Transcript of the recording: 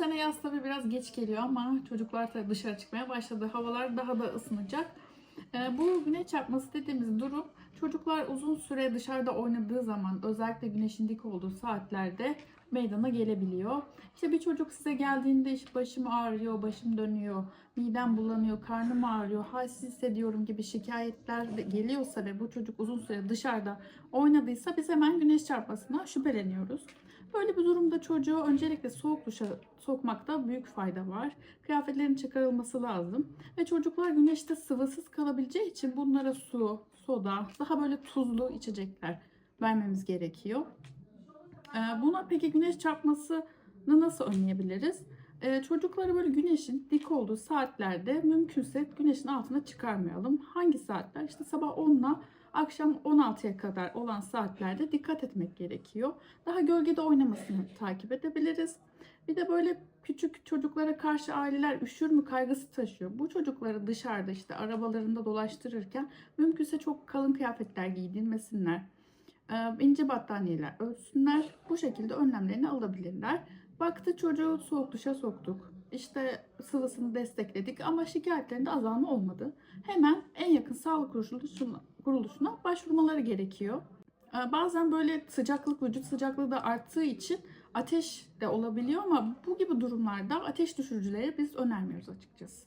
sene yaz tabii biraz geç geliyor ama çocuklar tabii dışarı çıkmaya başladı. Havalar daha da ısınacak. Ee, bu güneş çarpması dediğimiz durum çocuklar uzun süre dışarıda oynadığı zaman özellikle güneşin dik olduğu saatlerde meydana gelebiliyor. İşte bir çocuk size geldiğinde işte başım ağrıyor, başım dönüyor, midem bulanıyor, karnım ağrıyor, halsiz hissediyorum gibi şikayetler de geliyorsa ve bu çocuk uzun süre dışarıda oynadıysa biz hemen güneş çarpmasından şüpheleniyoruz. Böyle bir durumda çocuğu öncelikle soğuk duşa sokmakta büyük fayda var. Kıyafetlerin çıkarılması lazım. Ve çocuklar güneşte sıvısız kalabileceği için bunlara su, soda, daha böyle tuzlu içecekler vermemiz gerekiyor. Ee, Buna peki güneş çarpmasını nasıl önleyebiliriz? Ee, Çocukları böyle güneşin dik olduğu saatlerde mümkünse güneşin altına çıkarmayalım. Hangi saatler? İşte sabah 10 ile akşam 16'ya kadar olan saatlerde dikkat etmek gerekiyor. Daha gölgede oynamasını takip edebiliriz. Bir de böyle küçük çocuklara karşı aileler üşür mü kaygısı taşıyor. Bu çocukları dışarıda işte arabalarında dolaştırırken mümkünse çok kalın kıyafetler giydirmesinler. Ee, ince battaniyeler örtsünler. Bu şekilde önlemlerini alabilirler. Baktı çocuğu soğuk duşa soktuk. İşte sıvısını destekledik ama şikayetlerinde azalma olmadı. Hemen en yakın sağlık kuruluşuna, kuruluşuna başvurmaları gerekiyor. Ee, Bazen böyle sıcaklık, vücut sıcaklığı da arttığı için ateş de olabiliyor ama bu gibi durumlarda ateş düşürücüleri biz önermiyoruz açıkçası.